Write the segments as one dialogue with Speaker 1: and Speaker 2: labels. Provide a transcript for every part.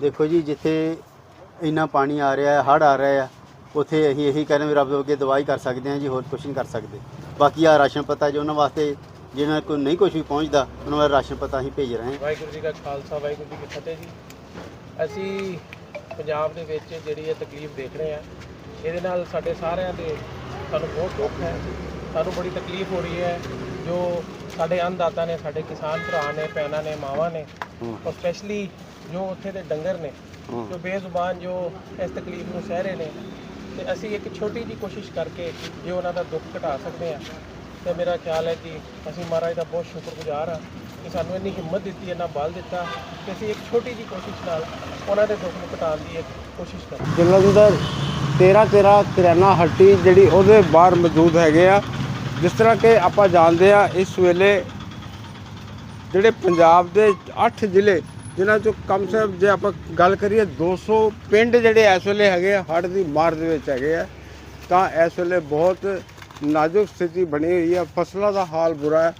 Speaker 1: ਦੇਖੋ ਜੀ, ਜਿੱਥੇ ਇੰਨਾ ਪਾਣੀ ਆ ਰਿਹਾ ਹੈ, ਹੜ੍ਹ ਆ ਰਿਹਾ ਹੈ, ਉੱਥੇ ਅਸੀਂ ਇਹੀ ਕਹਿੰਦੇ ਵੀ ਰੱਬ ਦੇ ਅੱਗੇ ਦਵਾਈ ਕਰ ਸਕਦੇ ਹਾਂ ਜੀ, ਹੋਰ ਕੁਝ ਨਹੀਂ ਕਰ ਸਕਦੇ। ਬਾਕੀ ਆ ਰਾਸ਼ਨ ਪਤਾ ਜੋ, ਉਹਨਾਂ ਵਾਸਤੇ ਜਿਹਨਾਂ ਕੋਲ ਨਹੀਂ ਕੁਝ ਵੀ ਪਹੁੰਚਦਾ, ਉਹਨਾਂ ਵਾਸਤੇ ਰਾਸ਼ਨ ਪਤਾ ਅਸੀਂ ਭੇਜ ਰਹੇ ਹਾਂ।
Speaker 2: ਵਾਹਿਗੁਰੂ ਜੀ ਕਾ ਖਾਲਸਾ, ਵਾਹਿਗੁਰੂ ਜੀ ਕੀ ਫਤਿਹ ਜੀ। ਅਸੀਂ ਪੰਜਾਬ ਦੇ ਵਿੱਚ ਜਿਹੜੀ ਇਹ ਤਕਲੀਫ ਦੇਖ ਰਹੇ ਹਾਂ, ਇਹਦੇ ਨਾਲ ਸਾਡੇ ਸਾਰਿਆਂ ਦੇ ਸਾਨੂੰ ਬਹੁਤ ਦੁੱਖ ਹੈ। ਸਾਨੂੰ ਬੜੀ ਤਕਲੀਫ ਹੋ ਰਹੀ ਹੈ, ਜੋ ਸਾਡੇ ਅੰਨਦਾਤਾ ਨੇ, ਸਾਡੇ ਕਿਸਾਨ ਭਰਾ ਨੇ, ਭੈਣਾਂ ਨੇ, ਮਾਵਾਂ ਨੇ ਔਰ ਸਪੈਸ਼ਲੀ ਜੋ ਉੱਥੇ ਦੇ ਡੰਗਰ ਨੇ ਜੋ ਬੇਜ਼ੁਬਾਨ ਜੋ ਇਸ ਤਕਲੀਫ ਨੂੰ ਸਹਿ ਰਹੇ ਨੇ ਤੇ ਅਸੀਂ ਇੱਕ ਛੋਟੀ ਜੀ ਕੋਸ਼ਿਸ਼ ਕਰਕੇ ਜੇ ਉਹਨਾਂ ਦਾ ਦੁੱਖ ਘਟਾ ਸਕਦੇ ਹਾਂ ਤੇ ਮੇਰਾ ਖਿਆਲ ਹੈ ਕਿ ਅਸੀਂ ਮਹਾਰਾਜ ਦਾ ਬਹੁਤ ਸ਼ੁਕਰਗੁਜ਼ਾਰ ਹਾਂ ਕਿ ਸਾਨੂੰ ਇੰਨੀ ਹਿੰਮਤ ਦਿੱਤੀ ਇੰਨਾ ਬਲ ਦਿੱਤਾ ਕਿ ਅਸੀਂ ਇੱਕ ਛੋਟੀ ਜੀ ਕੋਸ਼ਿਸ਼ ਨਾਲ ਉਹਨਾਂ ਦੇ ਦੁੱਖ ਨੂੰ ਘਟਾਉਣ ਦੀ ਇੱਕ ਕੋਸ਼ਿਸ਼ ਕਰਾਂਗੇ।
Speaker 3: ਜਲੰਧਰ 13 13 ਕਿਰਾਨਾ ਹੱਟੀ ਜਿਹੜੀ ਉਹਦੇ ਬਾਹਰ ਮੌਜੂਦ ਹੈਗੇ ਆ। ਜਿਸ ਤਰ੍ਹਾਂ ਕਿ ਆਪਾਂ ਜਾਣਦੇ ਆ ਇਸ ਵੇਲੇ ਜਿਹੜੇ ਪੰਜਾਬ ਦੇ 8 ਜ਼ਿਲ੍ਹੇ, ਜਿਨ੍ਹਾਂ ਚੋਂ ਕਮ ਸੇ ਕਮ ਜੇ ਆਪਾਂ ਗੱਲ ਕਰੀਏ 200 ਪਿੰਡ ਜਿਹੜੇ ਇਸ ਵੇਲੇ ਹੈਗੇ ਆ, ਹੜ੍ਹ ਦੀ ਮਾਰ ਦੇ ਵਿੱਚ ਹੈਗੇ ਆ, ਤਾਂ ਇਸ ਵੇਲੇ ਬਹੁਤ ਨਾਜ਼ੁਕ ਸਥਿਤੀ ਬਣੀ ਹੋਈ ਹੈ ਫਸਲਾਂ ਦਾ ਹਾਲ ਬੁਰਾ ਹੈ,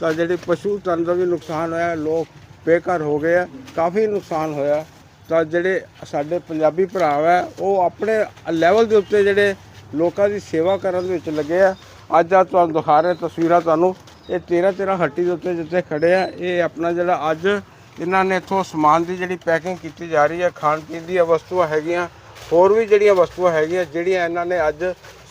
Speaker 3: ਤਾਂ ਜਿਹੜੇ ਪਸ਼ੂ ਧਨ ਦਾ ਵੀ ਨੁਕਸਾਨ ਹੋਇਆ, ਲੋਕ ਬੇਘਰ ਹੋ ਗਏ ਆ, ਕਾਫੀ ਨੁਕਸਾਨ ਹੋਇਆ। ਤਾਂ ਜਿਹੜੇ ਸਾਡੇ ਪੰਜਾਬੀ ਭਰਾ ਹੈ, ਉਹ ਆਪਣੇ ਲੈਵਲ ਦੇ ਉੱਤੇ ਜਿਹੜੇ ਲੋਕਾਂ ਦੀ ਸੇਵਾ ਕਰਨ ਦੇ ਵਿੱਚ ਲੱਗੇ ਆ। ਅੱਜ ਆ ਤੁਹਾਨੂੰ ਦਿਖਾ ਰਹੇ, ਤਸਵੀਰਾਂ ਤੁਹਾਨੂੰ। ਇਹ 13 13 ਹੱਟੀ ਦੇ ਉੱਤੇ ਜਿੱਥੇ ਖੜੇ ਆ, ਇਹ ਆਪਣਾ ਜਿਹੜਾ ਅੱਜ ਇਹਨਾਂ ਨੇ ਇੱਥੋਂ ਸਮਾਨ ਦੀ ਜਿਹੜੀ ਪੈਕਿੰਗ ਕੀਤੀ ਜਾ ਰਹੀ ਹੈ ਖਾਣ ਪੀਣ ਦੀਆਂ ਵਸਤੂਆਂ ਹੈਗੀਆਂ, ਹੋਰ ਵੀ ਜਿਹੜੀਆਂ ਵਸਤੂਆਂ ਹੈਗੀਆਂ, ਜਿਹੜੀਆਂ ਇਹਨਾਂ ਨੇ ਅੱਜ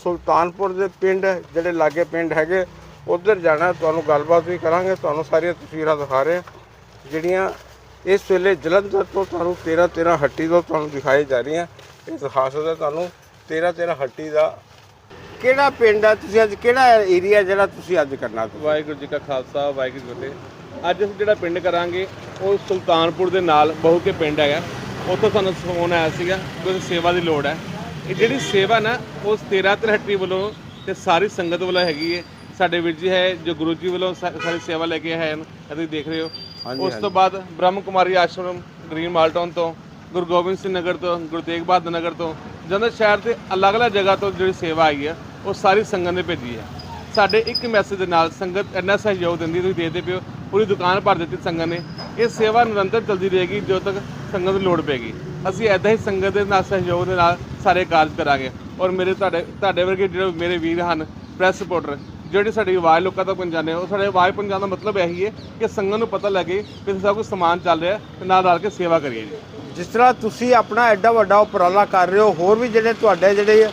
Speaker 3: ਸੁਲਤਾਨਪੁਰ ਦੇ ਪਿੰਡ, ਜਿਹੜੇ ਲਾਗੇ ਪਿੰਡ ਹੈਗੇ, ਉਧਰ ਜਾਣਾ, ਤੁਹਾਨੂੰ ਗੱਲਬਾਤ ਵੀ ਕਰਾਂਗੇ, ਤੁਹਾਨੂੰ ਸਾਰੀਆਂ ਤਸਵੀਰਾਂ ਦਿਖਾ ਰਹੇ ਜਿਹੜੀਆਂ ਇਸ ਵੇਲੇ ਜਲੰਧਰ ਤੋਂ ਤੁਹਾਨੂੰ 13 13 ਹੱਟੀ ਤੋਂ ਤੁਹਾਨੂੰ ਦਿਖਾਈ ਜਾ ਰਹੀਆਂ ਇਹ ਦਿਖਾ ਸਕਦਾ ਤੁਹਾਨੂੰ 13 13 ਹੱਟੀ ਦਾ ਕਿਹੜਾ ਪਿੰਡ ਆ? ਤੁਸੀਂ ਅੱਜ ਕਿਹੜਾ ਏਰੀਆ ਜਿਹੜਾ ਤੁਸੀਂ ਅੱਜ ਕਰਨਾ ਤੁਸੀਂ?
Speaker 4: ਵਾਹਿਗੁਰੂ ਜੀ ਕਾ ਖਾਲਸਾ ਵਾਹਿਗੁਰੂ ਜੀ ਕੀ ਫਤਿਹ। ਅੱਜ ਅਸੀਂ ਜਿਹੜਾ ਪਿੰਡ ਕਰਾਂਗੇ ਉਹ ਸੁਲਤਾਨਪੁਰ ਦੇ ਨਾਲ ਬਹੁ ਕੇ ਪਿੰਡ ਹੈਗਾ। ਉੱਥੋਂ ਸਾਨੂੰ ਫੋਨ ਆਇਆ ਸੀਗਾ ਕਿ ਸੇਵਾ ਦੀ ਲੋੜ ਹੈ। ਇਹ ਜਿਹੜੀ ਸੇਵਾ ਨਾ ਉਹ 13 ਤਰਹੱਟੀ ਵੱਲੋਂ ਤੇ ਸਾਰੀ ਸੰਗਤ ਵੱਲੋਂ ਹੈਗੀ ਹੈ ਸਾਡੇ ਵੀਰ ਜੀ ਹੈ ਜੋ ਗੁਰੂ ਜੀ ਵੱਲੋਂ ਸਾ- ਸਾਰੀ ਸੇਵਾ ਲੈ ਕੇ ਆਏ ਹਨ। ਇਹ ਤੁਸੀਂ ਦੇਖ ਰਹੇ ਹੋ।
Speaker 3: ਹਾਂਜੀ,
Speaker 4: ਉਸ ਤੋਂ ਬਾਅਦ ਬ੍ਰਹਮ ਕੁਮਾਰੀ ਆਸ਼ਰਮ ਗ੍ਰੀਨ ਮਾਲਟਨ ਤੋਂ ਗੁਰੂ ਗੋਬਿੰਦ ਸਿੰਘ ਨਗਰ ਤੋਂ, ਗੁਰੂ ਤੇਗ ਬਹਾਦਰ ਨਗਰ ਤੋਂ ਜਨਰਲ ਸ਼ਹਿਰ 'ਤੇ ਅਲੱਗ-ਅਲੱਗ ਜਗ੍ਹਾ ਤੋਂ ਜਿਹੜੀ ਸੇਵਾ ਆਈ ਹੈ, ਉਹ ਸਾਰੀ ਸੰਗਤ ਨੇ ਭੇਜੀ ਹੈ। ਸਾਡੇ ਇੱਕ ਮੈਸੇਜ ਦੇ ਨਾਲ ਸੰਗਤ ਇੰਨਾ ਸਹਿਯੋਗ ਦਿੰਦੀ, ਤੁਸੀਂ ਦੇਖਦੇ ਪਿਓ ਪੂਰੀ ਦੁਕਾਨ ਭਰ ਦਿੱਤੀ ਸੰਗਤ ਨੇ। ਇਹ ਸੇਵਾ ਨਿਰੰਤਰ ਚੱਲਦੀ ਰਹੇਗੀ, ਜਦੋਂ ਤੱਕ ਸੰਗਤ ਨੂੰ ਲੋੜ ਪੈਗੀ ਅਸੀਂ ਐਦਾਂ ਹੀ ਸੰਗਤ ਦੇ ਨਾਲ, ਸਹਿਯੋਗ ਦੇ ਨਾਲ ਸਾਰੇ ਕਾਰਜ ਕਰਾਂਗੇ। ਔਰ ਮੇਰੇ ਤੁਹਾਡੇ ਤੁਹਾਡੇ ਵਰਗੇ ਜਿਹੜੇ ਮੇਰੇ ਵੀਰ ਹਨ ਪ੍ਰੈਸ ਰਿਪੋਰਟਰ ਜਿਹੜੇ ਸਾਡੀ ਆਵਾਜ਼ ਲੋਕਾਂ ਤੱਕ ਪਹੁੰਚਾਉਂਦੇ ਆ, ਉਹ ਸਾਡੇ ਆਵਾਜ਼ ਪਹੁੰਚਾਉਣ ਦਾ ਮਤਲਬ ਇਹੀ ਹੈ ਕਿ ਸੰਗਤ ਨੂੰ ਪਤਾ ਲੱਗੇ ਕਿ ਸਭ ਕੁਝ ਸਮਾਨ ਚੱਲ ਰਿਹਾ ਤੇ ਨਾਲ ਰਲ ਕੇ ਸੇਵਾ ਕਰੀਏ ਜੀ।
Speaker 3: ਜਿਸ ਤਰ੍ਹਾਂ ਤੁਸੀਂ ਆਪਣਾ ਐਡਾ ਵੱਡਾ ਉਪਰਾਲਾ ਕਰ ਰਹੇ ਹੋ, ਹੋਰ ਵੀ ਜਿਹੜੇ ਤੁਹਾਡੇ ਜਿਹੜੇ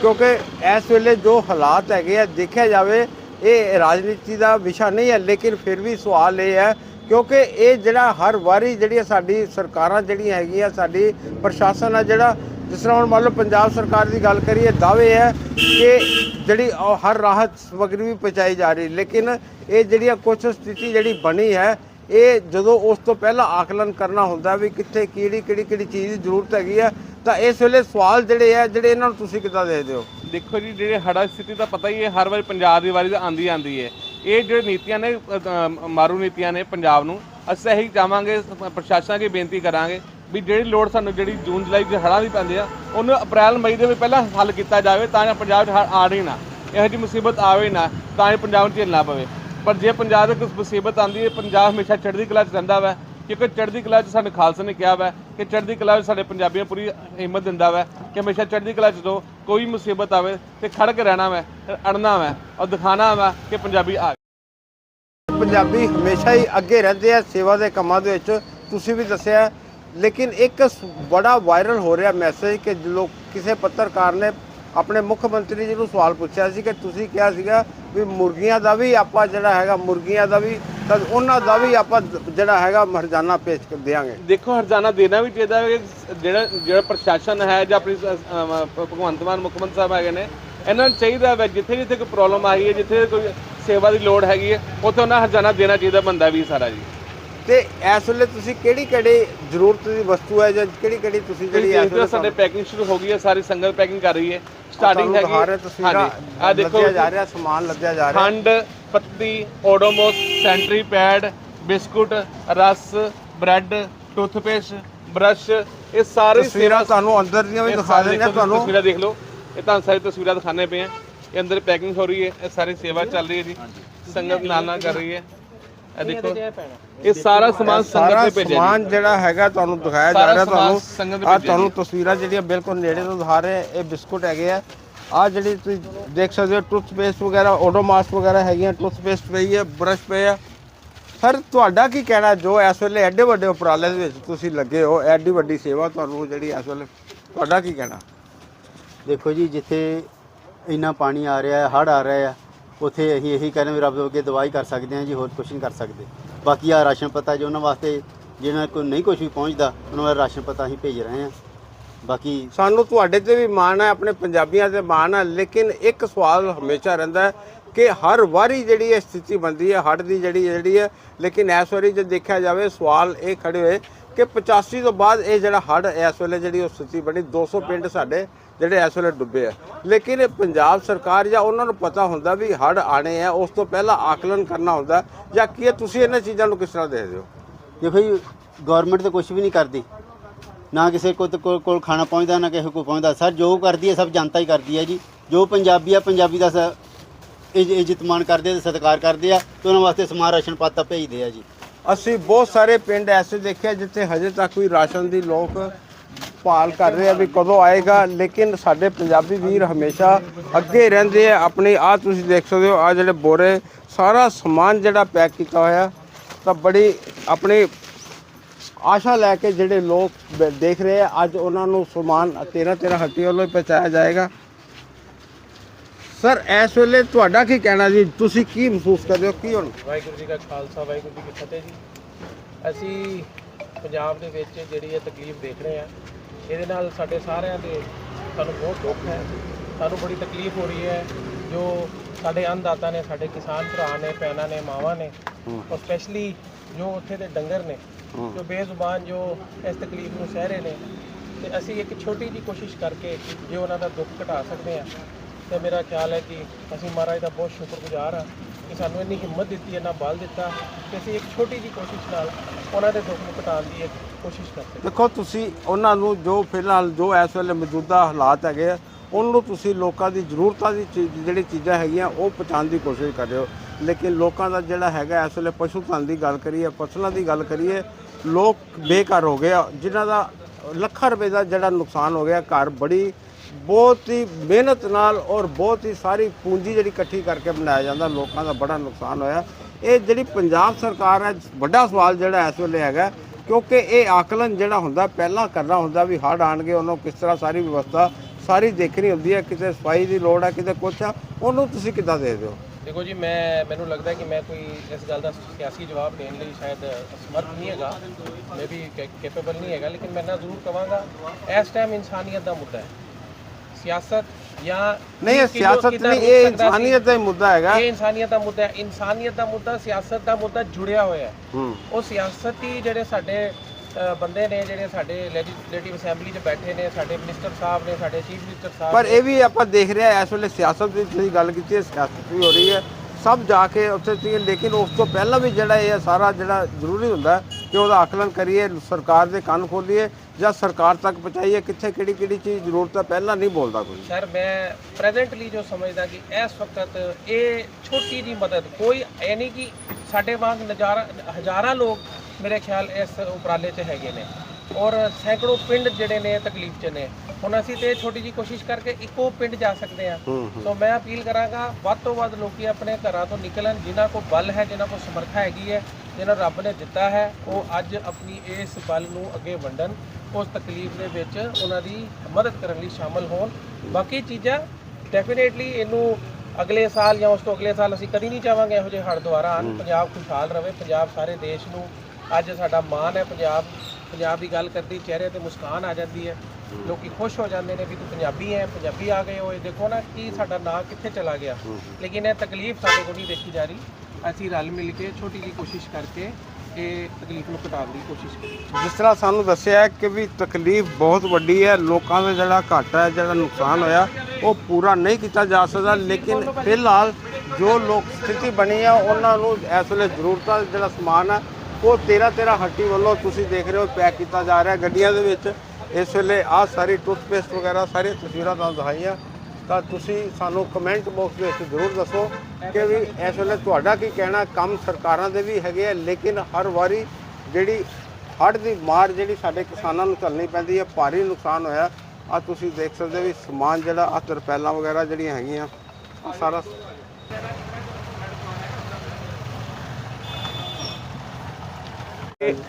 Speaker 3: ਕਿਉਂਕਿ ਇਸ ਵੇਲੇ ਜੋ ਹਾਲਾਤ ਹੈਗੇ ਆ, ਦੇਖਿਆ ਜਾਵੇ, ਇਹ ਰਾਜਨੀਤੀ ਦਾ ਵਿਸ਼ਾ ਨਹੀਂ ਹੈ, ਲੇਕਿਨ ਫਿਰ ਵੀ ਸਵਾਲ ਇਹ ਹੈ, ਕਿਉਂਕਿ ਇਹ ਜਿਹੜਾ ਹਰ ਵਾਰੀ ਜਿਹੜੀ ਸਾਡੀ ਸਰਕਾਰਾਂ ਜਿਹੜੀਆਂ ਹੈਗੀਆਂ, ਸਾਡੀ ਪ੍ਰਸ਼ਾਸਨ ਆ ਜਿਹੜਾ, ਜਿਸ ਤਰ੍ਹਾਂ ਹੁਣ ਮੰਨ ਲਓ ਪੰਜਾਬ ਸਰਕਾਰ ਦੀ ਗੱਲ ਕਰੀਏ, ਦਾਅਵੇ ਹੈ ਕਿ ਜਿਹੜੀ ਉਹ ਹਰ ਰਾਹਤ ਸਮੱਗਰੀ ਵੀ ਪਹੁੰਚਾਈ ਜਾ ਰਹੀ, ਲੇਕਿਨ ਇਹ ਜਿਹੜੀਆਂ ਕੁਝ ਸਥਿਤੀ ਜਿਹੜੀ ਬਣੀ ਹੈ ਇਹ ਜਦੋਂ ਉਸ ਤੋਂ ਪਹਿਲਾਂ ਆਕਲਨ ਕਰਨਾ ਹੁੰਦਾ ਵੀ ਕਿੱਥੇ ਕਿਹੜੀ ਕਿਹੜੀ ਕਿਹੜੀ ਚੀਜ਼ ਦੀ ਜ਼ਰੂਰਤ ਹੈਗੀ ਆ, ਤਾਂ ਇਸ ਵੇਲੇ ਸਵਾਲ ਜਿਹੜੇ ਆ, ਜਿਹੜੇ ਇਹਨਾਂ ਨੂੰ ਤੁਸੀਂ ਕਿੱਦਾਂ ਦੇਖਦੇ ਹੋ?
Speaker 4: ਦੇਖੋ ਜੀ, ਜਿਹੜੇ ਹੜਾ ਸਥਿਤੀ ਦਾ ਪਤਾ ਹੀ ਹੈ, ਹਰ ਵਾਰੀ ਪੰਜਾਬ ਦੀ ਵਾਰੀ ਤਾਂ ਆਂਦੀ ਆਂਦੀ ਹੈ। ਇਹ ਜਿਹੜੇ ਨੀਤੀਆਂ ਨੇ ਮਾਰੂ ਨੀਤੀਆਂ ਨੇ ਪੰਜਾਬ ਨੂੰ, ਅਸੀਂ ਇਹੀ ਚਾਹਾਂਗੇ, ਪ੍ਰਸ਼ਾਸਨ ਅੱਗੇ ਬੇਨਤੀ ਕਰਾਂਗੇ ਵੀ ਜਿਹੜੀ ਲੋੜ ਸਾਨੂੰ, ਜਿਹੜੀ ਜੂਨ, ਜੁਲਾਈ ਦੇ ਹੜ੍ਹਾਂ ਦੀ ਪੈਂਦੀ ਆ, ਉਹਨੂੰ ਅਪ੍ਰੈਲ, ਮਈ ਦੇ ਵਿੱਚ ਪਹਿਲਾਂ ਹੱਲ ਕੀਤਾ ਜਾਵੇ, ਤਾਂ ਜੋ ਪੰਜਾਬ 'ਚ ਹੜ੍ਹ ਆੜੇ ਨਾ। ਇਹੋ ਜਿਹੀ ਮੁਸੀਬਤ ਆਵੇ ਨਾ, ਤਾਂ ਪੰਜਾਬ 'ਚ ਝੇਲਣਾ ਪਵੇ। ਪਰ ਜੇ ਪੰਜਾਬ ਦੇ ਕੁਝ ਮੁਸੀਬਤ ਆਂਦੀ ਹੈ, ਪੰਜਾਬ ਹਮੇਸ਼ਾ ਚੜ੍ਹਦੀ ਕਲਾ 'ਚ ਰਹਿੰਦਾ ਵਾ, ਕਿਉਂਕਿ ਚੜ੍ਹਦੀ ਕਲਾ 'ਚ ਸਾਡੇ ਖਾਲਸਾ ਨੇ ਕਿਹਾ ਵਾ ਕਿ ਚੜ੍ਹਦੀ ਕਲਾ 'ਚ ਸਾਡੇ ਪੰਜਾਬੀਆਂ ਪੂਰੀ ਹਿੰਮਤ ਦਿੰਦਾ ਵਾ ਕਿ ਹਮੇਸ਼ਾ ਚੜ੍ਹਦੀ ਕਲਾ 'ਚ ਜੋ ਕੋਈ ਮੁਸੀਬਤ ਆਵੇ ਤੇ ਖੜ ਕੇ ਰਹਿਣਾ ਵਾ, ਅੜਨਾ ਵਾ ਔਰ ਦਿਖਾਣਾ ਵਾ ਕਿ ਪੰਜਾਬੀ ਆ
Speaker 3: ਪੰਜਾਬੀ ਹਮੇਸ਼ਾ ਹੀ ਅੱਗੇ ਰਹਿੰਦੇ ਆ ਸੇਵਾ ਦੇ ਕੰਮਾਂ ਦੇ ਵਿੱਚ, ਤੁਸੀਂ ਵੀ ਦੱਸਿਆ। ਲੇਕਿਨ ਇੱਕ ਬੜਾ ਵਾਇਰਲ ਹੋ ਰਿਹਾ ਮੈਸੇਜ ਕਿ ਲੋਕ ਕਿਸੇ ਪੱਤਰਕਾਰ ਨੇ ਆਪਣੇ ਮੁੱਖ ਮੰਤਰੀ ਜੀ ਨੂੰ ਸਵਾਲ ਪੁੱਛਿਆ ਸੀ ਕਿ ਤੁਸੀਂ ਕਿਹਾ ਸੀਗਾ ਵੀ ਮੁਰਗੀਆਂ ਦਾ ਵੀ ਆਪਾਂ ਜਿਹੜਾ ਹੈਗਾ ਮੁਰਗੀਆਂ ਦਾ ਵੀ ਤਾਂ ਉਹਨਾਂ ਦਾ ਵੀ ਆਪਾਂ ਜਿਹੜਾ ਹੈਗਾ ਮਰਜਾਨਾ ਪੇਸ਼ ਕਰ ਦਿਆਂਗੇ।
Speaker 4: ਦੇਖੋ ਹਰਜਾਨਾ ਦੇਣਾ ਵੀ ਚਾਹੀਦਾ ਹੈ ਜਿਹੜਾ ਜਿਹੜਾ ਪ੍ਰਸ਼ਾਸਨ ਹੈ ਜਾਂ ਆਪਣੀ ਭਗਵੰਤ ਮਾਨ ਮੁੱਖ ਮੰਤਰੀ ਸਾਹਿਬ ਹੈਗੇ ਨੇ ਇਹਨਾਂ ਨੂੰ ਚਾਹੀਦਾ ਹੈ ਜਿੱਥੇ ਜਿੱਥੇ ਕੋਈ ਪ੍ਰੋਬਲਮ ਆਈ ਹੈ ਜਿੱਥੇ ਕੋਈ ਸੇਵਾ ਦੀ ਲੋੜ ਹੈਗੀ ਹੈ ਉੱਥੇ ਉਹਨਾਂ ਹਰਜਾਨਾ ਦੇਣਾ ਚਾਹੀਦਾ ਬੰਦਾ ਵੀ ਸਾਰਾ ਜੀ।
Speaker 3: ਤੇ ਇਸ ਵੇਲੇ ਤੁਸੀਂ ਕਿਹੜੀ ਕਿਹੜੀ ਜ਼ਰੂਰਤ ਦੀ ਵਸਤੂ ਹੈ ਜਾਂ ਕਿਹੜੀ ਕਿਹੜੀ ਤੁਸੀਂ ਜਿਹੜੀ
Speaker 4: ਜਿਹੜੀ
Speaker 3: ਇਸ ਵੇਲੇ
Speaker 4: ਸਾਡੇ ਪੈਕਿੰਗ ਸ਼ੁਰੂ ਹੋ ਗਈ ਹੈ ਸਾਰੀ ਸੰਗਤ ਪੈਕਿੰਗ ਕਰ ਰਹੀ ਹੈ। ਸਟਾਰਟਿੰਗ
Speaker 3: ਤੁਹਾਨੂੰ ਦਿਖਾ ਰਹੇ
Speaker 4: ਹੈਗੀ
Speaker 3: ਤਸਵੀਰਾਂ
Speaker 4: ਆ ਦੇਖੋ।
Speaker 3: ਜਾ ਰਿਹਾ ਸਮਾਨ ਲੱਦਿਆ ਜਾ ਰਿਹਾ।
Speaker 4: ਖੰਡ ਪੱਤੀ ਓਡੋਮੋਸ ਸੈਂਟਰੀ ਪੈਡ ਬਿਸਕੁਟ ਰਸ ਬ੍ਰੈਡ ਟੂਥਪੇਸਟ ਬ੍ਰਸ਼ ਇਹ ਸਾਰੇ
Speaker 3: ਤਸਵੀਰਾਂ ਤੁਹਾਨੂੰ ਅੰਦਰ ਦੀਆਂ ਵੀ ਦਿਖਾ ਦਿੰਦੇ ਆ ਤੁਹਾਨੂੰ।
Speaker 4: ਤਸਵੀਰਾਂ ਦੇਖ ਲਓ। ਇਹ ਤੁਹਾਨੂੰ ਸਾਰੀ ਤਸਵੀਰਾਂ ਦਿਖਾਣੇ ਪਏ ਆ। ਇਹ ਅੰਦਰ ਪੈਕਿੰਗ ਹੋ ਰਹੀ ਹੈ ਇਹ ਸਾਰੀ ਸੇਵਾ ਚੱਲ ਰਹੀ ਹੈ ਜੀ। ਸੰਗਤ ਨਾਲ ਨਾਲ ਕਰ ਰਹੀ ਹੈ। ਇਹ ਦੇਖੋ
Speaker 2: ਇਹ
Speaker 4: ਸਾਰਾ ਸਮਾਨ ਸੰਗਤ
Speaker 3: ਸਾਰਾ
Speaker 4: ਭੇਜਿਆ ਜੀ
Speaker 3: ਸਮਾਨ ਜਿਹੜਾ ਹੈਗਾ ਤੁਹਾਨੂੰ ਦਿਖਾਇਆ ਜਾ
Speaker 4: ਸਾਰਾ
Speaker 3: ਰਿਹਾ
Speaker 4: ਸਮਾਨ
Speaker 3: ਤੁਹਾਨੂੰ। ਆ
Speaker 4: ਭੇਜਿਆ
Speaker 3: ਤੁਹਾਨੂੰ ਤਸਵੀਰਾਂ ਜਿਹੜੀਆਂ ਬਿਲਕੁਲ ਨੇੜੇ ਤੋਂ ਦਿਖਾ ਰਹੇ ਇਹ ਬਿਸਕੁਟ ਹੈਗੇ ਆ। ਆ ਜਿਹੜੀ ਤੁਸੀਂ ਦੇਖ ਸਕਦੇ ਹੋ ਟੂਥਪੇਸਟ ਵਗੈਰਾ ਓਡੋਮਾਸ ਵਗੈਰਾ ਹੈਗੀਆਂ ਟੂਥਪੇਸਟ ਪਈ ਹੈ ਬ੍ਰਸ਼ ਪਏ ਆ। ਸਰ ਤੁਹਾਡਾ ਕੀ ਕਹਿਣਾ ਜੋ ਇਸ ਵੇਲੇ ਐਡੇ ਵੱਡੇ ਉਪਰਾਲੇ ਦੇ ਵਿੱਚ ਤੁਸੀਂ ਲੱਗੇ ਹੋ ਐਡੀ ਵੱਡੀ ਸੇਵਾ ਤੁਹਾਨੂੰ ਜਿਹੜੀ ਇਸ ਵੇਲੇ ਤੁਹਾਡਾ ਕੀ ਕਹਿਣਾ?
Speaker 1: ਦੇਖੋ ਜੀ ਜਿੱਥੇ ਇੰਨਾ ਪਾਣੀ ਆ ਰਿਹਾ ਹੈ ਹੜ ਆ ਰਿਹਾ ਹੈ ਉੱਥੇ ਅਸੀਂ ਇਹੀ ਕਹਿੰਦੇ ਵੀ ਰੱਬ ਅੱਗੇ ਦਵਾਈ ਕਰ ਸਕਦੇ ਹਾਂ ਜੀ, ਹੋਰ ਕੁਝ ਨਹੀਂ ਕਰ ਸਕਦੇ। ਬਾਕੀ ਆ ਰਾਸ਼ਨ ਪਤਾ ਜੋ, ਉਹਨਾਂ ਵਾਸਤੇ ਜਿਹਨਾਂ ਕੋਲ ਨਹੀਂ ਕੁਝ ਵੀ ਪਹੁੰਚਦਾ, ਉਹਨਾਂ ਵਾਸਤੇ ਰਾਸ਼ਨ ਪਤਾ ਅਸੀਂ ਭੇਜ ਰਹੇ ਹਾਂ। ਬਾਕੀ
Speaker 3: ਸਾਨੂੰ ਤੁਹਾਡੇ ਤੇ ਵੀ ਮਾਣ ਹੈ, ਆਪਣੇ ਪੰਜਾਬੀਆਂ ਤੇ ਮਾਣ ਹੈ, ਲੇਕਿਨ ਇੱਕ ਸਵਾਲ ਹਮੇਸ਼ਾ ਰਹਿੰਦਾ ਹੈ ਕਿ ਹਰ ਵਾਰੀ ਜਿਹੜੀ ਇਹ ਸਥਿਤੀ ਬਣਦੀ ਹੈ, ਹੜ੍ਹ ਦੀ ਜਿਹੜੀ ਜਿਹੜੀ ਹੈ, ਲੇਕਿਨ ਇਸ ਵਾਰੀ ਜੇ ਦੇਖਿਆ ਜਾਵੇ, ਸਵਾਲ ਇਹ ਖੜੇ ਹੋਏ ਕਿ 85 ਤੋਂ ਬਾਅਦ ਇਹ ਜਿਹੜਾ ਹੜ੍ਹ ਇਸ ਵੇਲੇ ਜਿਹੜੀ ਉਹ ਸਥਿਤੀ ਬਣੀ 200 ਪਿੰਡ ਸਾਡੇ ਜਿਹੜੇ ਇਸ ਵੇਲੇ ਡੁੱਬੇ ਆ। ਲੇਕਿਨ ਇਹ ਪੰਜਾਬ ਸਰਕਾਰ ਜਾਂ ਉਹਨਾਂ ਨੂੰ ਪਤਾ ਹੁੰਦਾ ਵੀ ਹੜ੍ਹ ਆਣੇ ਆ, ਉਸ ਤੋਂ ਪਹਿਲਾਂ ਆਕਲਨ ਕਰਨਾ ਹੁੰਦਾ ਜਾਂ ਕੀ ਹੈ? ਤੁਸੀਂ ਇਹਨਾਂ ਚੀਜ਼ਾਂ ਨੂੰ ਕਿਸ ਤਰ੍ਹਾਂ ਦੇਖਦੇ ਹੋ?
Speaker 1: ਦੇਖੋ ਜੀ ਗਵਰਨਮੈਂਟ ਤਾਂ ਕੁਝ ਵੀ ਨਹੀਂ ਕਰਦੀ। ਨਾ ਕਿਸੇ ਕੋਲ ਕੋਲ ਖਾਣਾ ਪਹੁੰਚਦਾ, ਨਾ ਕਿਸੇ ਕੋਲ ਪਹੁੰਚਦਾ। ਸਰ, ਜੋ ਕਰਦੀ ਹੈ, ਸਭ ਜਨਤਾ ਹੀ ਕਰਦੀ ਹੈ ਜੀ। ਜੋ ਪੰਜਾਬੀ ਆ, ਪੰਜਾਬੀ ਦਾ ਸ- ਇੱਜ- ਇੱਜ਼ਤ ਮਾਣ ਕਰਦੇ ਆ ਤੇ ਸਤਿਕਾਰ ਕਰਦੇ ਆ ਤੇ ਉਹਨਾਂ ਵਾਸਤੇ ਸਮਾਨ ਰਾਸ਼ਨ ਪਾਤਾ ਭੇਜਦੇ ਆ ਜੀ।
Speaker 3: ਅਸੀਂ ਬਹੁਤ ਸਾਰੇ ਪਿੰਡ ਐਸੇ ਦੇਖੇ ਜਿੱਥੇ ਹਜੇ ਤੱਕ ਵੀ ਰਾਸ਼ਨ ਦੀ ਲੋਕ ਭਾਲ ਕਰ ਰਹੇ ਆ ਵੀ ਕਦੋਂ ਆਏਗਾ, ਲੇਕਿਨ ਸਾਡੇ ਪੰਜਾਬੀ ਵੀਰ ਹਮੇਸ਼ਾ ਅੱਗੇ ਰਹਿੰਦੇ ਆ, ਆਪਣੀ ਆ ਤੁਸੀਂ ਦੇਖ ਸਕਦੇ ਹੋ ਆ ਜਿਹੜੇ ਬੋਰੇ, ਸਾਰਾ ਸਮਾਨ ਜਿਹੜਾ ਪੈਕ ਕੀਤਾ ਹੋਇਆ, ਤਾਂ ਬੜੀ ਆਪਣੀ ਆਸ਼ਾ ਲੈ ਕੇ ਜਿਹੜੇ ਲੋਕ ਦੇਖ ਰਹੇ ਆ, ਅੱਜ ਉਹਨਾਂ ਨੂੰ ਸਮਾਨ 13 13 ਹੱਟੀ ਵੱਲੋਂ ਹੀ ਪਹੁੰਚਾਇਆ ਜਾਏਗਾ। ਸਰ ਇਸ ਵੇਲੇ ਤੁਹਾਡਾ ਕੀ ਕਹਿਣਾ ਜੀ? ਤੁਸੀਂ ਕੀ ਮਹਿਸੂਸ ਕਰਦੇ ਹੋ? ਕੀ ਹੁਣ?
Speaker 2: ਵਾਹਿਗੁਰੂ ਜੀ ਕਾ ਖਾਲਸਾ ਵਾਹਿਗੁਰੂ ਜੀ ਕੀ ਫਤਿਹ ਜੀ। ਅਸੀਂ ਪੰਜਾਬ ਦੇ ਵਿੱਚ ਜਿਹੜੀ ਇਹ ਤਕਲੀਫ ਦੇਖ ਰਹੇ ਆ ਇਹਦੇ ਨਾਲ ਸਾਡੇ ਸਾਰਿਆਂ ਦੇ ਸਾਨੂੰ ਬਹੁਤ ਦੁੱਖ ਹੈ। ਸਾਨੂੰ ਬੜੀ ਤਕਲੀਫ ਹੋ ਰਹੀ ਹੈ ਜੋ ਸਾਡੇ ਅੰਨਦਾਤਾ ਨੇ ਸਾਡੇ ਕਿਸਾਨ ਭਰਾ ਨੇ ਭੈਣਾਂ ਨੇ ਮਾਵਾਂ ਨੇ ਔਰ ਸਪੈਸ਼ਲੀ ਜੋ ਉੱਥੇ ਦੇ ਡੰਗਰ ਨੇ ਜੋ ਬੇਜ਼ੁਬਾਨ ਜੋ ਇਸ ਤਕਲੀਫ ਨੂੰ ਸਹਿ ਰਹੇ ਨੇ। ਤੇ ਅਸੀਂ ਇੱਕ ਛੋਟੀ ਜੀ ਕੋਸ਼ਿਸ਼ ਕਰਕੇ ਜੇ ਉਹਨਾਂ ਦਾ ਦੁੱਖ ਘਟਾ ਸਕਦੇ ਆ ਤੇ ਮੇਰਾ ਖਿਆਲ ਹੈ ਕਿ ਅਸੀਂ ਮਹਾਰਾਜ ਦਾ ਬਹੁਤ ਸ਼ੁਕਰਗੁਜ਼ਾਰ ਆ ਕਿ ਸਾਨੂੰ ਇੰਨੀ ਹਿੰਮਤ ਦਿੱਤੀ ਇੰਨਾ ਬਲ ਦਿੱਤਾ ਕਿ ਅਸੀਂ ਇੱਕ ਛੋਟੀ ਜੀ ਕੋਸ਼ਿਸ਼ ਨਾਲ ਉਹਨਾਂ ਦੇ ਦੁੱਖ ਨੂੰ ਘਟਾਉਣ ਦੀ ਇੱਕ ਕੋਸ਼ਿਸ਼ ਕਰ ਸਕਦੇ
Speaker 3: ਦੇਖੋ ਤੁਸੀਂ ਉਹਨਾਂ ਨੂੰ ਜੋ ਫਿਲਹਾਲ ਜੋ ਇਸ ਵੇਲੇ ਮੌਜੂਦਾ ਹਾਲਾਤ ਹੈਗੇ ਆ ਉਹਨੂੰ ਤੁਸੀਂ ਲੋਕਾਂ ਦੀ ਜ਼ਰੂਰਤਾਂ ਦੀ ਚੀਜ਼- ਜਿਹੜੀ ਚੀਜ਼ਾਂ ਹੈਗੀਆਂ ਉਹ ਪਹੁੰਚਾਉਣ ਦੀ ਕੋਸ਼ਿਸ਼ ਕਰ ਰਹੇ ਹੋ। ਲੇਕਿਨ ਲੋਕਾਂ ਦਾ ਜਿਹੜਾ ਹੈਗਾ ਇਸ ਵੇਲੇ ਪਸ਼ੂ ਧਨ ਦੀ ਗੱਲ ਕਰੀਏ ਫਸਲਾਂ ਦੀ ਗੱਲ ਕਰੀਏ ਲੋਕ ਬੇਘਰ ਹੋ ਗਏ ਆ, ਜਿਨ੍ਹਾਂ ਦਾ ਲੱਖਾਂ ਰੁਪਏ ਦਾ ਜਿਹੜਾ ਨੁਕਸਾਨ ਹੋ ਗਿਆ ਘਰ ਬੜੀ ਬਹੁਤ ਹੀ ਮਿਹਨਤ ਨਾਲ ਔਰ ਬਹੁਤ ਹੀ ਸਾਰੀ ਪੂੰਜੀ ਜਿਹੜੀ ਇਕੱਠੀ ਕਰਕੇ ਬਣਾਇਆ ਜਾਂਦਾ, ਲੋਕਾਂ ਦਾ ਬੜਾ ਨੁਕਸਾਨ ਹੋਇਆ। ਇਹ ਜਿਹੜੀ ਪੰਜਾਬ ਸਰਕਾਰ ਹੈ, ਵੱਡਾ ਸਵਾਲ ਜਿਹੜਾ ਇਸ ਵੇਲੇ ਹੈਗਾ, ਕਿਉਂਕਿ ਇਹ ਆਕਲਨ ਜਿਹੜਾ ਹੁੰਦਾ, ਪਹਿਲਾਂ ਕਰਨਾ ਹੁੰਦਾ ਵੀ ਹੜ੍ਹ ਆਣਗੇ ਉਹਨੂੰ ਕਿਸ ਤਰ੍ਹਾਂ ਸਾਰੀ ਵਿਵਸਥਾ ਸਾਰੀ ਦੇਖਣੀ ਹੁੰਦੀ ਹੈ, ਕਿਤੇ ਸਫ਼ਾਈ ਦੀ ਲੋੜ ਹੈ, ਕਿਤੇ ਕੁਛ ਆ ਉਹਨੂੰ ਤੁਸੀਂ ਕਿੱਦਾਂ ਦੇ ਦਿਓ?
Speaker 2: ਦੇਖੋ ਜੀ, ਮੈਂ, ਮੈਨੂੰ ਲੱਗਦਾ ਕਿ ਮੈਂ ਕੋਈ ਇਸ ਗੱਲ ਦਾ ਸਿਆਸੀ ਜਵਾਬ ਦੇਣ ਲਈ ਸ਼ਾਇਦ ਸਮਰਥ ਨਹੀਂ ਹੈਗਾ, ਮੈਂ ਵੀ ਕੈਪੇਬਲ ਨਹੀਂ ਹੈਗਾ, ਲੇਕਿਨ ਮੈਂ ਨਾ ਜ਼ਰੂਰ ਕਵਾਂਗਾ, ਇਸ ਟਾਈਮ ਇਨਸਾਨੀਅਤ ਦਾ ਮੁੱਦਾ ਹੈ। ਸਿਆਸਤ ਜਾਂ
Speaker 3: ਨਹੀਂ ਇਹ ਸਿਆਸਤ ਨਹੀਂ ਇਹ। ਇਨਸਾਨੀਅਤ ਦਾ ਹੀ ਮੁੱਦਾ ਹੈਗਾ
Speaker 2: ਇਹ ਇਨਸਾਨੀਅਤ ਦਾ ਮੁੱਦਾ ਹੈ ਇਨਸਾਨੀਅਤ ਦਾ ਮੁੱਦਾ ਸਿਆਸਤ ਦਾ ਮੁੱਦਾ ਜੁੜਿਆ ਹੋਇਆ ਹੈ ਉਹ ਸਿਆਸਤੀ ਜਿਹੜੇ ਸਾਡੇ ਬੰਦੇ ਨੇ ਜਿਹੜੇ ਸਾਡੇ ਲੈਜਿਸਲੇਟਿਵ ਅਸੈਂਬਲੀ 'ਚ ਬੈਠੇ ਨੇ ਸਾਡੇ ਮਿਨਿਸਟਰ ਸਾਹਿਬ ਨੇ ਸਾਡੇ ਚੀਫ ਮਿਨਿਸਟਰ ਸਾਹਿਬ
Speaker 3: ਪਰ। ਇਹ ਵੀ ਆਪਾਂ ਦੇਖ ਰਹੇ ਇਸ ਵੇਲੇ ਸਿਆਸਤ ਦੀ ਜਿਹੜੀ ਗੱਲ ਕੀਤੀ ਹੈ ਸਿਆਸਤ ਵੀ ਹੋ ਰਹੀ ਹੈ ਸਭ ਜਾ ਕੇ ਉੱਥੇ ਸੀ, ਲੇਕਿਨ ਉਸ ਤੋਂ ਪਹਿਲਾਂ ਵੀ ਜਿਹੜਾ ਇਹ ਸਾਰਾ ਜਿਹੜਾ ਜ਼ਰੂਰੀ ਹੁੰਦਾ ਕਿ ਉਹਦਾ ਆਕਲਨ ਕਰੀਏ, ਸਰਕਾਰ ਦੇ ਕੰਨ ਖੋਲੀਏ ਜਾਂ ਸਰਕਾਰ ਤੱਕ ਪਹੁੰਚਾਈਏ, ਕਿੱਥੇ ਕਿਹੜੀ ਕਿਹੜੀ ਚੀਜ਼ ਜ਼ਰੂਰਤ ਹੈ, ਪਹਿਲਾਂ ਨਹੀਂ ਬੋਲਦਾ ਕੋਈ।
Speaker 2: ਸਰ, ਮੈਂ ਪ੍ਰੈਜ਼ੈਂਟਲੀ ਜੋ ਸਮਝਦਾ ਕਿ ਇਸ ਵਕਤ ਇਹ ਛੋਟੀ ਜੀ ਮਦਦ, ਕੋਈ ਇਹ ਨਹੀਂ ਕਿ ਸਾਡੇ ਵਾਂਗ ਨਜ਼ਾਰਾ, ਹਜ਼ਾਰਾਂ ਲੋਕ ਮੇਰੇ ਖਿਆਲ ਇਸ ਉਪਰਾਲੇ 'ਚ ਹੈਗੇ ਨੇ। ਔਰ ਸੈਂਕੜੋ ਪਿੰਡ ਜਿਹੜੇ ਨੇ ਤਕਲੀਫ 'ਚ ਨੇ। ਹੁਣ ਅਸੀਂ ਤੇ ਛੋਟੀ ਜੀ ਕੋਸ਼ਿਸ਼ ਕਰਕੇ ਇੱਕੋ ਪਿੰਡ ਜਾ ਸਕਦੇ ਹਾਂ। ਸੋ ਮੈਂ ਅਪੀਲ ਕਰਾਂਗਾ ਵੱਧ ਤੋਂ ਵੱਧ ਲੋਕੀ ਆਪਣੇ ਘਰਾਂ ਤੋਂ ਨਿਕਲਣ ਜਿਨ੍ਹਾਂ ਕੋਲ ਬਲ ਹੈ ਜਿਨ੍ਹਾਂ ਕੋਲ ਸਮਰੱਥਾ ਹੈਗੀ ਹੈ ਜਿਹਨਾਂ ਰੱਬ ਨੇ ਦਿੱਤਾ ਹੈ ਉਹ ਅੱਜ ਆਪਣੀ ਇਸ ਬਲ ਨੂੰ ਅੱਗੇ ਵੰਡਣ ਉਸ ਤਕਲੀਫ ਦੇ ਵਿੱਚ ਉਹਨਾਂ ਦੀ ਮਦਦ ਕਰਨ ਲਈ ਸ਼ਾਮਲ ਹੋਣ। ਬਾਕੀ ਚੀਜ਼ਾਂ ਡੈਫੀਨੇਟਲੀ ਇਹਨੂੰ ਅਗਲੇ ਸਾਲ ਜਾਂ ਉਸ ਤੋਂ ਅਗਲੇ ਸਾਲ ਅਸੀਂ ਕਦੀ ਨਹੀਂ ਚਾਹਾਂਗੇ ਇਹੋ ਜਿਹੇ ਹੜ੍ਹ ਦੁਆਰਾ ਪੰਜਾਬ ਖੁਸ਼ਹਾਲ ਰਵੇ ਪੰਜਾਬ ਸਾਰੇ ਦੇਸ਼ ਨੂੰ ਅੱਜ ਸਾਡਾ ਮਾਣ ਹੈ ਪੰਜਾਬ ਪੰਜਾਬ ਦੀ ਗੱਲ ਕਰਦੀ ਚਿਹਰੇ ਤੇ ਮੁਸਕਾਨ ਆ ਜਾਂਦੀ ਹੈ। ਲੋਕੀ ਖੁਸ਼ ਹੋ ਜਾਂਦੇ ਨੇ ਵੀ ਤੂੰ ਪੰਜਾਬੀ ਹੈ ਪੰਜਾਬੀ ਆ ਗਏ ਹੋਏ ਦੇਖੋ ਨਾ ਕੀ ਸਾਡਾ ਨਾਂ ਕਿੱਥੇ ਚਲਾ ਗਿਆ। ਲੇਕਿਨ ਇਹ ਤਕਲੀਫ ਸਾਡੇ ਕੋਲ ਨਹੀਂ ਦੇਖੀ ਜਾ ਰਹੀ। ਅਸੀਂ ਰਲ ਮਿਲ ਕੇ ਛੋਟੀ ਜਿਹੀ ਕੋਸ਼ਿਸ਼ ਕਰਕੇ ਇਹ ਤਕਲੀਫ ਨੂੰ ਘਟਾਉਣ ਦੀ ਕੋਸ਼ਿਸ਼ ਕਰੀਏ
Speaker 3: ਜਿਸ ਤਰ੍ਹਾਂ ਸਾਨੂੰ ਦੱਸਿਆ ਹੈ ਕਿ ਵੀ ਤਕਲੀਫ ਬਹੁਤ ਵੱਡੀ ਹੈ ਲੋਕਾਂ ਦਾ ਜਿਹੜਾ ਘਾਟਾ ਹੈ ਜਿਹੜਾ ਨੁਕਸਾਨ ਹੋਇਆ ਉਹ ਪੂਰਾ ਨਹੀਂ ਕੀਤਾ ਜਾ ਸਕਦਾ। ਲੇਕਿਨ ਫਿਲਹਾਲ ਜੋ ਲੋਕ ਸਥਿਤੀ ਬਣੀ ਆ ਉਹਨਾਂ ਨੂੰ ਇਸ ਵੇਲੇ ਜ਼ਰੂਰਤਾਂ ਜਿਹੜਾ ਸਮਾਨ ਹੈ ਉਹ 13 13 ਹੱਟੀ ਵੱਲੋਂ ਤੁਸੀਂ ਦੇਖ ਰਹੇ ਹੋ, ਪੈਕ ਕੀਤਾ ਜਾ ਰਿਹਾ ਗੱਡੀਆਂ ਦੇ ਵਿੱਚ। ਇਸ ਵੇਲੇ ਆਹ ਸਾਰੀ ਟੂਥਪੇਸਟ ਵਗੈਰਾ, ਸਾਰੀਆਂ ਤਸਵੀਰਾਂ ਤੁਹਾਨੂੰ ਦਿਖਾਈਆਂ। ਤਾਂ ਤੁਸੀਂ ਸਾਨੂੰ ਕਮੈਂਟ ਬਾਕਸ ਵਿੱਚ ਜ਼ਰੂਰ ਦੱਸੋ ਕਿ ਵੀ ਇਸ ਵੇਲੇ ਤੁਹਾਡਾ ਕੀ ਕਹਿਣਾ। ਕੰਮ ਸਰਕਾਰਾਂ ਦੇ ਵੀ ਹੈਗੇ ਆ, ਲੇਕਿਨ ਹਰ ਵਾਰੀ ਜਿਹੜੀ ਹੜ੍ਹ ਦੀ ਮਾਰ ਜਿਹੜੀ ਸਾਡੇ ਕਿਸਾਨਾਂ ਨੂੰ ਝੱਲਣੀ ਪੈਂਦੀ ਹੈ ਭਾਰੀ ਨੁਕਸਾਨ ਹੋਇਆ। ਆ ਤੁਸੀਂ ਦੇਖ ਸਕਦੇ ਹੋ ਵੀ ਸਮਾਨ ਜਿਹੜਾ ਆ ਤਰਪੈਲਾਂ ਵਗੈਰਾ ਜਿਹੜੀਆਂ ਹੈਗੀਆਂ ਸਾਰਾ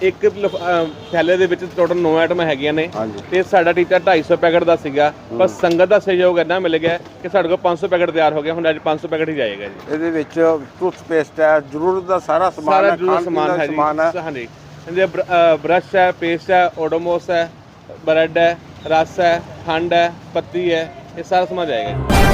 Speaker 4: ਇੱਕ ਲਿਫ- ਅਹ ਥੈਲੇ ਦੇ ਵਿੱਚ ਟੋਟਲ 9 ਆਈਟਮਾਂ ਹੈਗੀਆਂ ਨੇ।
Speaker 3: ਹਾਂਜੀ।
Speaker 4: ਤੇ ਸਾਡਾ ਟੀਚਾ 250 ਪੈਕਟ ਦਾ ਸੀਗਾ। ਪਰ ਸੰਗਤ ਦਾ ਸਹਿਯੋਗ ਇੰਨਾ ਮਿਲ ਗਿਆ ਕਿ ਸਾਡੇ ਕੋਲ 500 ਪੈਕਟ ਤਿਆਰ ਹੋ ਗਿਆ ਹੁਣ ਅੱਜ 500 ਪੈਕਟ ਹੀ ਜਾਏਗਾ ਜੀ।
Speaker 3: ਇਹਦੇ ਵਿੱਚ ਟੂਥਪੇਸਟ ਹੈ ਜ਼ਰੂਰਤ ਦਾ ਸਾਰਾ ਸਮਾਨ
Speaker 4: ਸਾਰਾ
Speaker 3: ਹੈ ਖਾਣ ਪੀਣ
Speaker 4: ਸਮਾਨ
Speaker 3: ਦਾ
Speaker 4: ਹੈ ਜੀ।
Speaker 3: ਸਮਾਨ ਹੈ।
Speaker 4: ਹਾਂਜੀ। ਇਹਦੇ ਬ੍ਰਸ਼ ਹੈ ਪੇਸਟ ਹੈ ਓਡੋਮੋਸ ਹੈ ਬ੍ਰੈਡ ਹੈ ਰਸ ਹੈ ਖੰਡ ਹੈ ਪੱਤੀ ਹੈ ਇਹ ਸਾਰਾ ਸਮਾਨ ਜਾਏਗਾ ਜੀ।